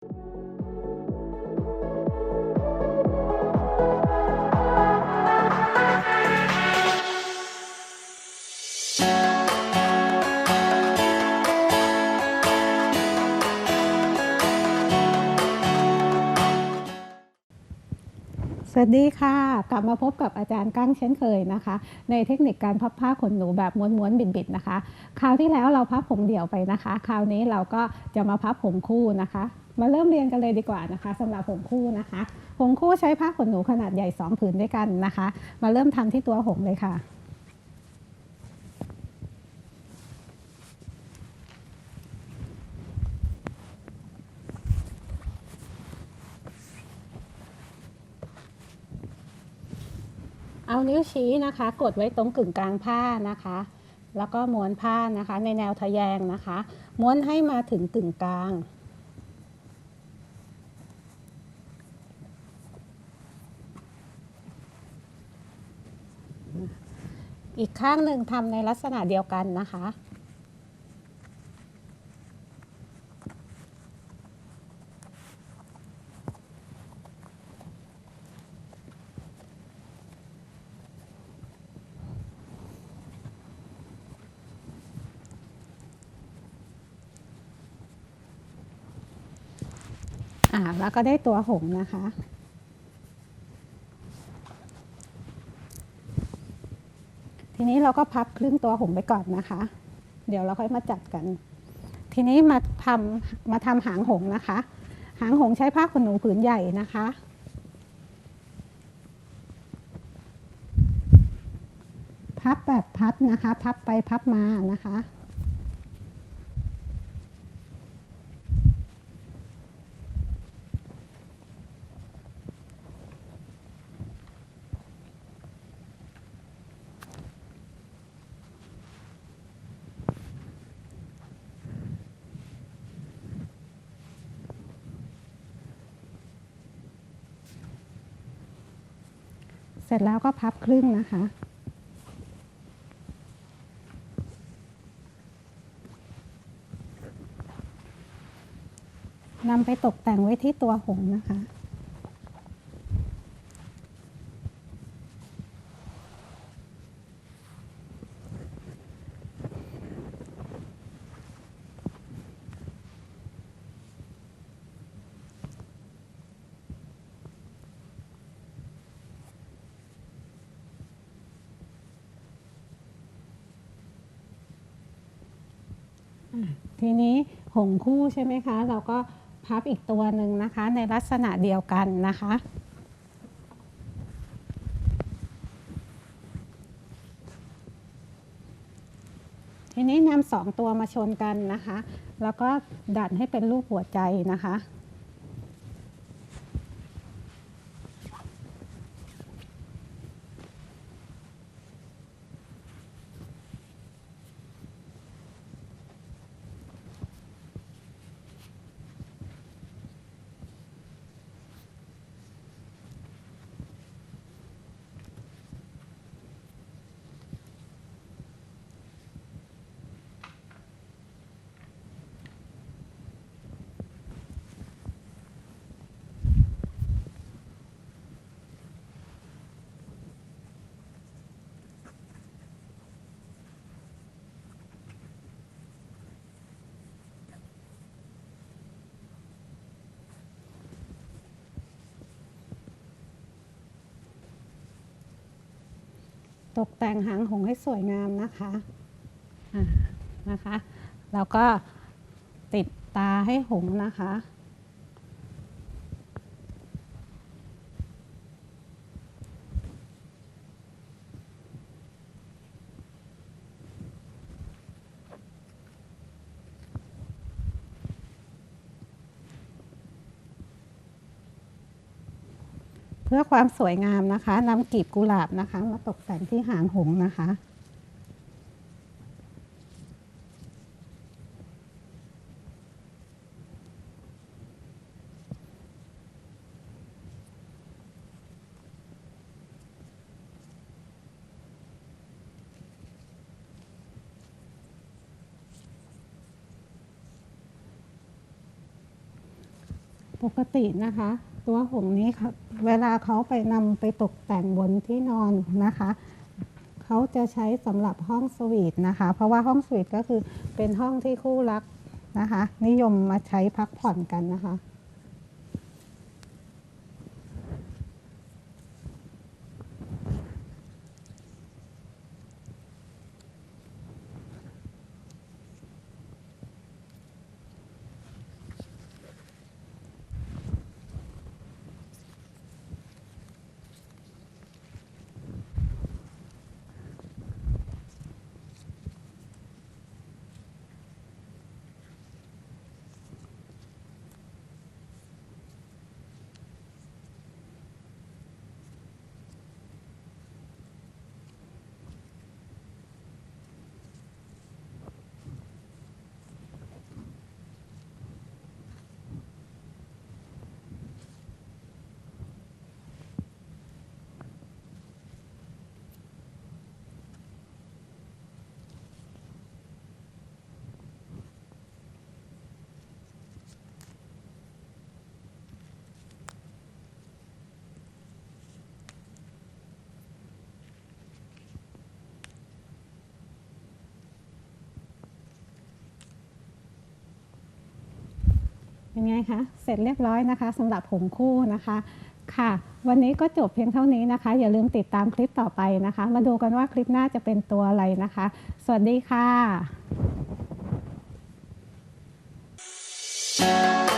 สวัสดีค่ะ กลับมาพบกับอาจารย์กั้งเช่นเคยนะคะ ในเทคนิคการพับผ้าขนหนูแบบม้วนๆบิดๆนะคะ คราวที่แล้วเราพับผมเดี่ยวไปนะคะ คราวนี้เราก็จะมาพับผมคู่นะคะ มาเริ่มเรียนกันเลยดีกว่านะคะสำหรับผมคู่นะคะผมคู่ใช้ผ้าขนหนูขนาดใหญ่ 2 ผืนด้วยกันนะคะ มาเริ่มทำที่ตัวผมเลยค่ะเอานิ้วชี้นะคะ กดไว้ตรงกึ่งกลางผ้านะคะ แล้วก็ม้วนผ้านะคะในแนวทะแยงนะคะ ม้วนให้มาถึงกึ่งกลาง อีกข้างหนึ่งทำในลักษณะเดียวกันนะคะ อ่าแล้วก็ได้ตัวหงนะคะ ทีนี้เราก็พับครึ่งตัวหงส์ไปก่อนนะคะ เดี๋ยวเราค่อยมาจัดกัน ทีนี้มาทำมาทำหางหงนะคะ หางหงใช้ผ้าขนหนูผืนใหญ่นะคะพับแบบพับนะคะ พับไปพับมานะคะ สร็จแล้วก็พับครึ่งนะคะ นำไปตกแต่งไว้ที่ตัวหงส์นะคะ ทีนี้หงคู่ใช่ไหมคะ เราก็พับอีกตัวหนึ่งนะคะ ในลักษณะเดียวกันนะคะ ทีนี้นำสองตัวมาชนกันนะคะ แล้วก็ดัดให้เป็นรูปหัวใจนะคะ ตกแต่งหางหงให้สวยงามนะคะนะคะ แล้วก็ติดตาให้หงนะคะ พื่อความสวยงามนะคะนำกลีบกุหลาบนะคะ มาตกแต่งที่หางหงนะคะ ปกตินะคะ ตัวหงนี้ค่ะ เวลาเขาไปนำไปตกแต่งบนที่นอนนะคะ เขาจะใช้สำหรับห้องสวีทนะคะ เพราะว่าห้องสวีทก็คือเป็นห้องที่คู่รักนะคะ นิยมมาใช้พักผ่อนกันนะคะ เป็นไงคะ เสร็จเรียบร้อยนะคะสำหรับผมคู่นะคะค่ะ วันนี้ก็จบเพียงเท่านี้นะคะ อย่าลืมติดตามคลิปต่อไปนะคะ มาดูกันว่าคลิปหน้าจะเป็นตัวอะไรนะคะ สวัสดีค่ะ